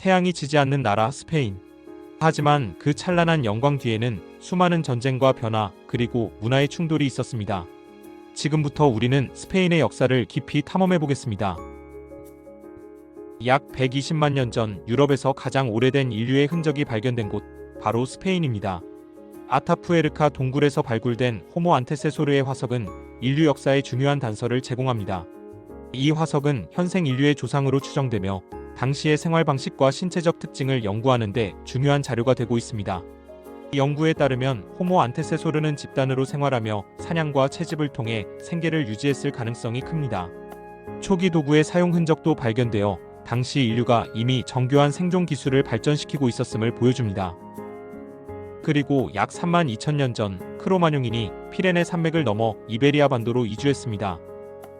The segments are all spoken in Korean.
태양이 지지 않는 나라 스페인. 하지만 그 찬란한 영광 뒤에는 수많은 전쟁과 변화 그리고 문화의 충돌이 있었습니다. 지금부터 우리는 스페인의 역사를 깊이 탐험해 보겠습니다. 약 120만 년 전 유럽에서 가장 오래된 인류의 흔적이 발견된 곳 바로 스페인입니다. 아타푸에르카 동굴에서 발굴된 호모 안테세소르의 화석은 인류 역사의 중요한 단서를 제공합니다. 이 화석은 현생 인류의 조상으로 추정되며 당시의 생활 방식과 신체적 특징을 연구하는 데 중요한 자료가 되고 있습니다. 이 연구에 따르면 호모 안테세소르는 집단으로 생활하며 사냥과 채집을 통해 생계를 유지했을 가능성이 큽니다. 초기 도구의 사용 흔적도 발견되어 당시 인류가 이미 정교한 생존 기술을 발전시키고 있었음을 보여줍니다. 그리고 약 3만 2천 년 전 크로마뇽인이 피레네 산맥을 넘어 이베리아 반도로 이주했습니다.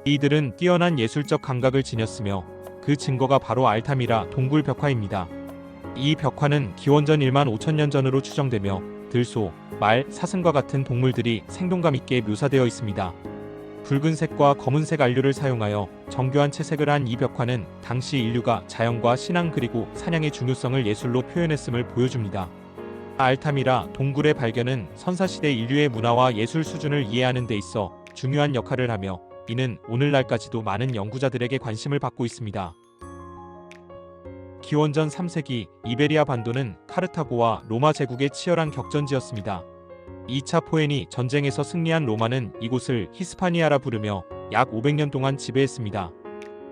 이들은 뛰어난 예술적 감각을 지녔으며 그 증거가 바로 알타미라 동굴 벽화입니다. 이 벽화는 기원전 1만 5천 년 전으로 추정되며 들소, 말, 사슴과 같은 동물들이 생동감 있게 묘사되어 있습니다. 붉은색과 검은색 안료를 사용하여 정교한 채색을 한 이 벽화는 당시 인류가 자연과 신앙 그리고 사냥의 중요성을 예술로 표현했음을 보여줍니다. 알타미라 동굴의 발견은 선사시대 인류의 문화와 예술 수준을 이해하는 데 있어 중요한 역할을 하며 이는 오늘날까지도 많은 연구자들에게 관심을 받고 있습니다. 기원전 3세기 이베리아 반도는 카르타고와 로마 제국의 치열한 격전지였습니다. 2차 포엔이 전쟁에서 승리한 로마는 이곳을 히스파니아라 부르며 약 500년 동안 지배했습니다.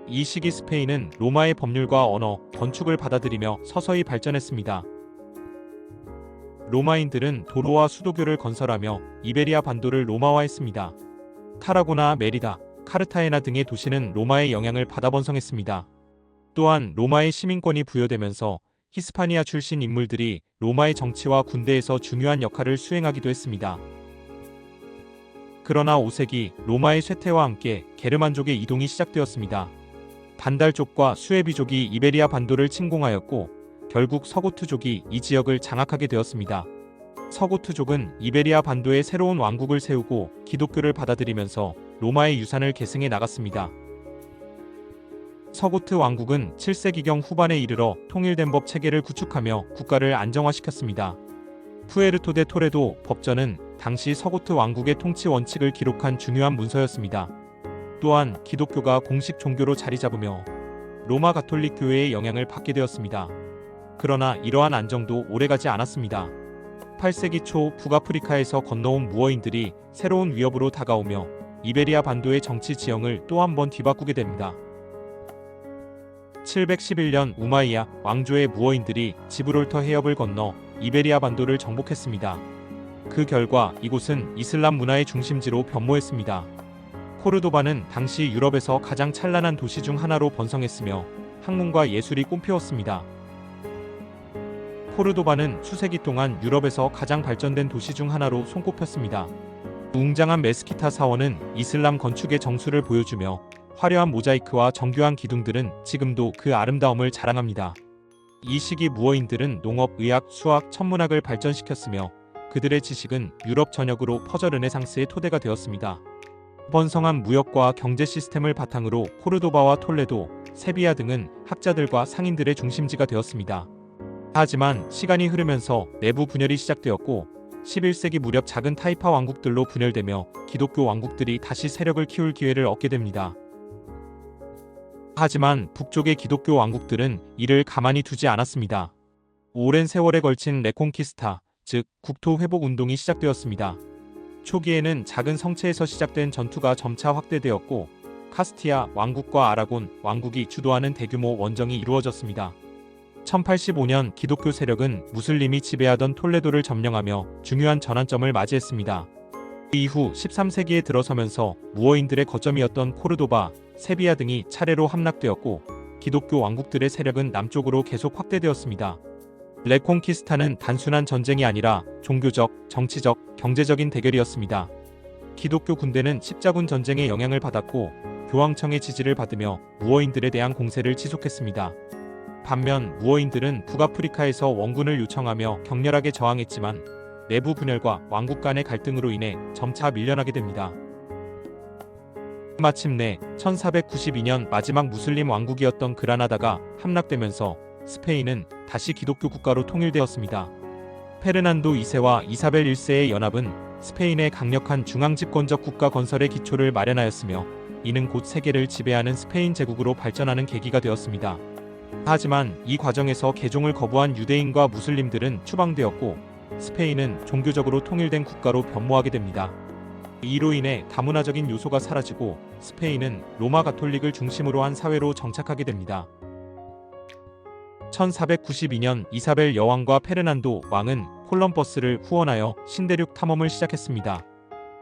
이 시기 스페인은 로마의 법률과 언어, 건축을 받아들이며 서서히 발전했습니다. 로마인들은 도로와 수도교를 건설하며 이베리아 반도를 로마화했습니다. 타라고나, 메리다, 카르타헤나 등의 도시는 로마의 영향을 받아 번성했습니다. 또한 로마의 시민권이 부여되면서 히스파니아 출신 인물들이 로마의 정치와 군대에서 중요한 역할을 수행하기도 했습니다. 그러나 5세기 로마의 쇠퇴와 함께 게르만족의 이동이 시작되었습니다. 반달족과 수에비족이 이베리아 반도를 침공하였고 결국 서고트족이 이 지역을 장악하게 되었습니다. 서고트족은 이베리아 반도에 새로운 왕국을 세우고 기독교를 받아들이면서 로마의 유산을 계승해 나갔습니다. 서고트 왕국은 7세기경 후반에 이르러 통일된 법 체계를 구축하며 국가를 안정화시켰습니다. 푸에르토 데 토레도 법전은 당시 서고트 왕국의 통치 원칙을 기록한 중요한 문서였습니다. 또한 기독교가 공식 종교로 자리 잡으며 로마 가톨릭 교회의 영향을 받게 되었습니다. 그러나 이러한 안정도 오래가지 않았습니다. 8세기 초 북아프리카에서 건너온 무어인들이 새로운 위협으로 다가오며 이베리아 반도의 정치 지형을 또 한 번 뒤바꾸게 됩니다. 711년 우마이야 왕조의 무어인들이 지브롤터 해협을 건너 이베리아 반도를 정복했습니다. 그 결과 이곳은 이슬람 문화의 중심지로 변모했습니다. 코르도바는 당시 유럽에서 가장 찬란한 도시 중 하나로 번성했으며 학문과 예술이 꽃피웠습니다. 코르도바는 수세기 동안 유럽에서 가장 발전된 도시 중 하나로 손꼽혔습니다. 웅장한 메스키타 사원은 이슬람 건축의 정수를 보여주며 화려한 모자이크와 정교한 기둥들은 지금도 그 아름다움을 자랑합니다. 이 시기 무어인들은 농업, 의학, 수학, 천문학을 발전시켰으며 그들의 지식은 유럽 전역으로 퍼져 르네상스의 토대가 되었습니다. 번성한 무역과 경제 시스템을 바탕으로 코르도바와 톨레도, 세비야 등은 학자들과 상인들의 중심지가 되었습니다. 하지만 시간이 흐르면서 내부 분열이 시작되었고 11세기 무렵 작은 타이파 왕국들로 분열되며 기독교 왕국들이 다시 세력을 키울 기회를 얻게 됩니다. 하지만 북쪽의 기독교 왕국들은 이를 가만히 두지 않았습니다. 오랜 세월에 걸친 레콩키스타, 즉 국토 회복 운동이 시작되었습니다. 초기에는 작은 성체에서 시작된 전투가 점차 확대되었고 카스티아 왕국과 아라곤 왕국이 주도하는 대규모 원정이 이루어졌습니다. 1085년 기독교 세력은 무슬림이 지배하던 톨레도를 점령하며 중요한 전환점을 맞이했습니다. 그 이후 13세기에 들어서면서 무어인들의 거점이었던 코르도바, 세비야 등이 차례로 함락되었고 기독교 왕국들의 세력은 남쪽으로 계속 확대되었습니다. 레콩키스타는 단순한 전쟁이 아니라 종교적, 정치적, 경제적인 대결이었습니다. 기독교 군대는 십자군 전쟁의 영향을 받았고 교황청의 지지를 받으며 무어인들에 대한 공세를 지속했습니다. 반면 무어인들은 북아프리카에서 원군을 요청하며 격렬하게 저항했지만 내부 분열과 왕국 간의 갈등으로 인해 점차 밀려나게 됩니다. 마침내 1492년 마지막 무슬림 왕국이었던 그라나다가 함락되면서 스페인은 다시 기독교 국가로 통일되었습니다. 페르난도 2세와 이사벨 1세의 연합은 스페인의 강력한 중앙 집권적 국가 건설의 기초를 마련하였으며 이는 곧 세계를 지배하는 스페인 제국으로 발전하는 계기가 되었습니다. 하지만 이 과정에서 개종을 거부한 유대인과 무슬림들은 추방되었고 스페인은 종교적으로 통일된 국가로 변모하게 됩니다. 이로 인해 다문화적인 요소가 사라지고 스페인은 로마 가톨릭을 중심으로 한 사회로 정착하게 됩니다. 1492년 이사벨 여왕과 페르난도 왕은 콜럼버스를 후원하여 신대륙 탐험을 시작했습니다.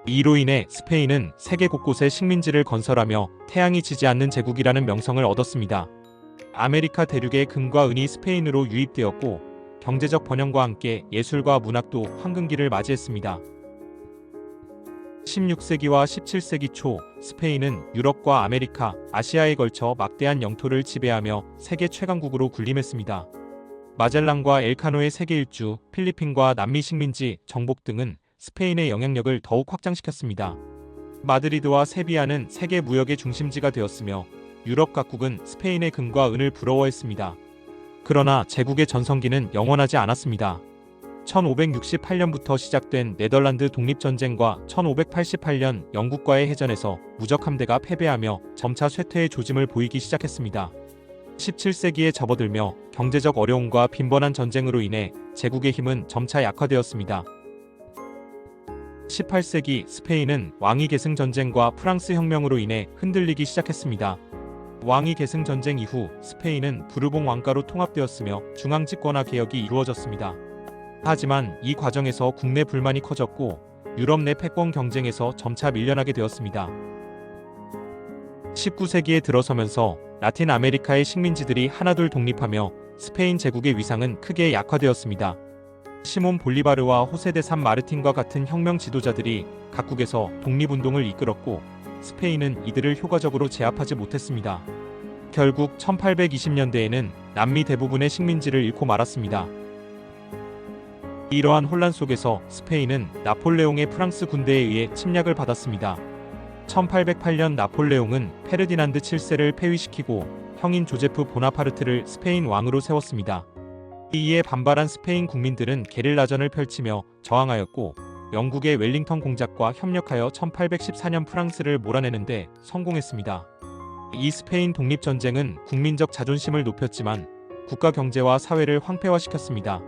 이로 인해 스페인은 세계 곳곳에 식민지를 건설하며 태양이 지지 않는 제국이라는 명성을 얻었습니다. 아메리카 대륙의 금과 은이 스페인으로 유입되었고 경제적 번영과 함께 예술과 문학도 황금기를 맞이했습니다. 16세기와 17세기 초 스페인은 유럽과 아메리카, 아시아에 걸쳐 막대한 영토를 지배하며 세계 최강국으로 군림했습니다. 마젤란과 엘카노의 세계 일주, 필리핀과 남미 식민지, 정복 등은 스페인의 영향력을 더욱 확장시켰습니다. 마드리드와 세비야는 세계 무역의 중심지가 되었으며 유럽 각국은 스페인의 금과 은을 부러워했습니다. 그러나 제국의 전성기는 영원하지 않았습니다. 1568년부터 시작된 네덜란드 독립전쟁과 1588년 영국과의 해전에서 무적 함대가 패배하며 점차 쇠퇴의 조짐을 보이기 시작했습니다. 17세기에 접어들며 경제적 어려움과 빈번한 전쟁으로 인해 제국의 힘은 점차 약화되었습니다. 18세기 스페인은 왕위 계승 전쟁과 프랑스 혁명으로 인해 흔들리기 시작했습니다. 왕위 계승 전쟁 이후 스페인은 부르봉 왕가로 통합되었으며 중앙 집권화 개혁이 이루어졌습니다. 하지만 이 과정에서 국내 불만이 커졌고 유럽 내 패권 경쟁에서 점차 밀려나게 되었습니다. 19세기에 들어서면서 라틴 아메리카의 식민지들이 하나둘 독립하며 스페인 제국의 위상은 크게 약화되었습니다. 시몬 볼리바르와 호세 데 산 마르틴과 같은 혁명 지도자들이 각국에서 독립운동을 이끌었고 스페인은 이들을 효과적으로 제압하지 못했습니다. 결국 1820년대에는 남미 대부분의 식민지를 잃고 말았습니다. 이러한 혼란 속에서 스페인은 나폴레옹의 프랑스 군대에 의해 침략을 받았습니다. 1808년 나폴레옹은 페르디난드 7세를 폐위시키고 형인 조제프 보나파르트를 스페인 왕으로 세웠습니다. 이에 반발한 스페인 국민들은 게릴라전을 펼치며 저항하였고 영국의 웰링턴 공작과 협력하여 1814년 프랑스를 몰아내는데 성공했습니다. 이 스페인 독립전쟁은 국민적 자존심을 높였지만 국가 경제와 사회를 황폐화시켰습니다.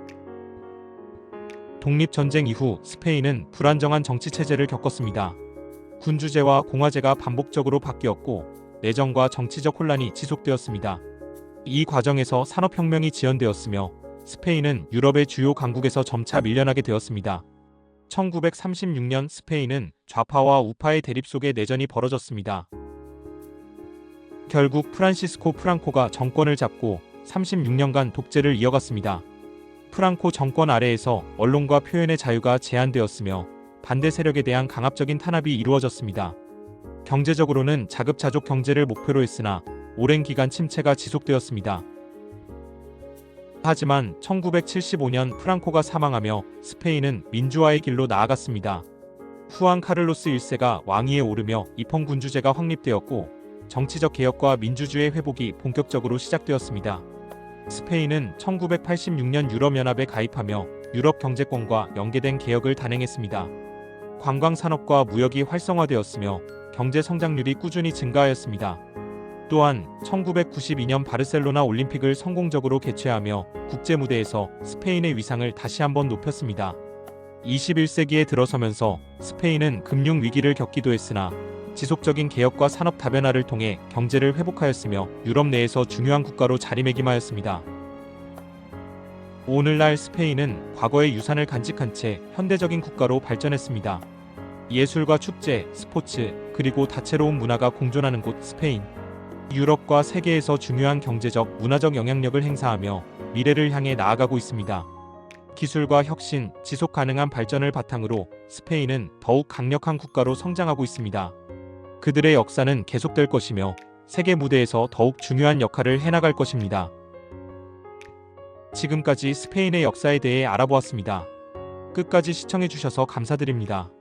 독립전쟁 이후 스페인은 불안정한 정치 체제를 겪었습니다. 군주제와 공화제가 반복적으로 바뀌었고 내정과 정치적 혼란이 지속되었습니다. 이 과정에서 산업혁명이 지연되었으며 스페인은 유럽의 주요 강국에서 점차 밀려나게 되었습니다. 1936년 스페인은 좌파와 우파의 대립 속에 내전이 벌어졌습니다. 결국 프란시스코 프랑코가 정권을 잡고 36년간 독재를 이어갔습니다. 프랑코 정권 아래에서 언론과 표현의 자유가 제한되었으며 반대 세력에 대한 강압적인 탄압이 이루어졌습니다. 경제적으로는 자급자족 경제를 목표로 했으나 오랜 기간 침체가 지속되었습니다. 하지만 1975년 프랑코가 사망하며 스페인은 민주화의 길로 나아갔습니다. 후안 카를로스 1세가 왕위에 오르며 입헌 군주제가 확립되었고 정치적 개혁과 민주주의 회복이 본격적으로 시작되었습니다. 스페인은 1986년 유럽연합에 가입하며 유럽 경제권과 연계된 개혁을 단행했습니다. 관광 산업과 무역이 활성화되었으며 경제 성장률이 꾸준히 증가하였습니다. 또한 1992년 바르셀로나 올림픽을 성공적으로 개최하며 국제 무대에서 스페인의 위상을 다시 한번 높였습니다. 21세기에 들어서면서 스페인은 금융 위기를 겪기도 했으나 지속적인 개혁과 산업 다변화를 통해 경제를 회복하였으며 유럽 내에서 중요한 국가로 자리매김하였습니다. 오늘날 스페인은 과거의 유산을 간직한 채 현대적인 국가로 발전했습니다. 예술과 축제, 스포츠, 그리고 다채로운 문화가 공존하는 곳 스페인. 유럽과 세계에서 중요한 경제적, 문화적 영향력을 행사하며 미래를 향해 나아가고 있습니다. 기술과 혁신, 지속 가능한 발전을 바탕으로 스페인은 더욱 강력한 국가로 성장하고 있습니다. 그들의 역사는 계속될 것이며 세계 무대에서 더욱 중요한 역할을 해나갈 것입니다. 지금까지 스페인의 역사에 대해 알아보았습니다. 끝까지 시청해주셔서 감사드립니다.